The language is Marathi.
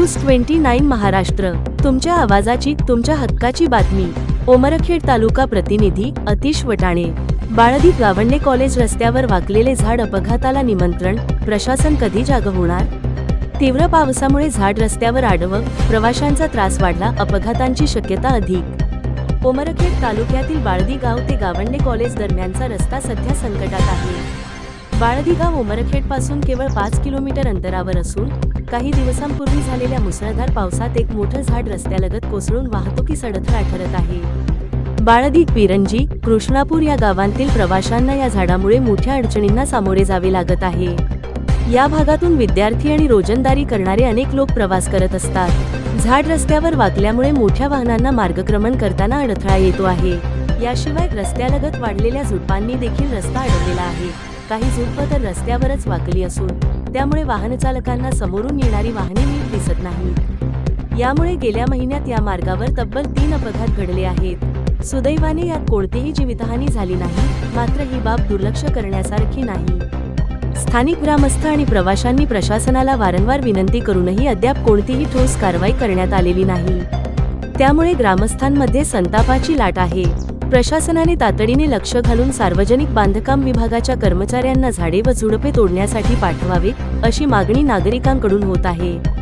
News twenty nine Maharashtra. तुमच्या आवाजाची तुमच्या हक्काची बातमी. ओमरखेड तालुका प्रतिनिधी अतिश वटाणे. बाळदी गावंडे कॉलेज रस्त्यावर वाकलेले झाड अपघाताला निमंत्रण प्रशासन कधी जाग होणार? तीव्र पावसामुळे झाड रस्त्यावर आडवं प्रवाशांचा त्रास वाढला अपघातांची शक्यता अधिक. ओमरखेड तालुक्यातील बाळदी गाव ते गावंडे कॉलेज दरम्यानचा रस्ता सध्या संकटात आहे. बाळदी गाव उमरखेडपासून केवळ पाच किलोमीटर अंतरावर असून काही दिवसांपूर्वी झालेल्या मुसळधार पावसात एक मोठं झाड रस्त्यालगत कोसळून वाहतुकीस अडथळा ठरत आहे. बाळदी पिरंजी कृष्णापूर या गावांतील प्रवाशांना या झाडामुळे मोठ्या अडचणींना सामोरे जावे लागत आहे. या भागातून विद्यार्थी आणि रोजंदारी करणारे अनेक लोक प्रवास करत असतात. झाड रस्त्यावर वाकल्यामुळे मोठ्या वाहनांना मार्गक्रमण करताना अडथळा येतो आहे. याशिवाय रस्त्यालगत वाढलेल्या झुडपांनी देखील रस्ता अडवलेला आहे. काही झुडपं तर रस्त्यावरच वाकली असून त्यामुळे वाहनचालकांना समोरून येणारी वाहने नीट दिसत नाही यामुळे गेल्या महिन्यात या मार्गावर तब्बल तीन अपघात घडले आहेत. सुदैवाने यात कोणतीही जीवितहानी झाली नाही मात्र ही बाब दुर्लक्ष करण्यासारखी नाही. स्थानिक ग्रामस्थ आणि प्रवाशांनी प्रशासनाला वारंवार विनंती करूनही अद्याप कोणतीही ठोस कारवाई करण्यात आलेली नाही. त्यामुळे ग्रामस्थांमध्ये संतापाची लाट आहे. प्रशासनाने तातडीने लक्ष घालून सार्वजनिक बांधकाम विभागाच्या कर्मचाऱ्यांना झाडे व झुडपे तोडण्यासाठी पाठवावे अशी मागणी नागरिकांकडून होत आहे.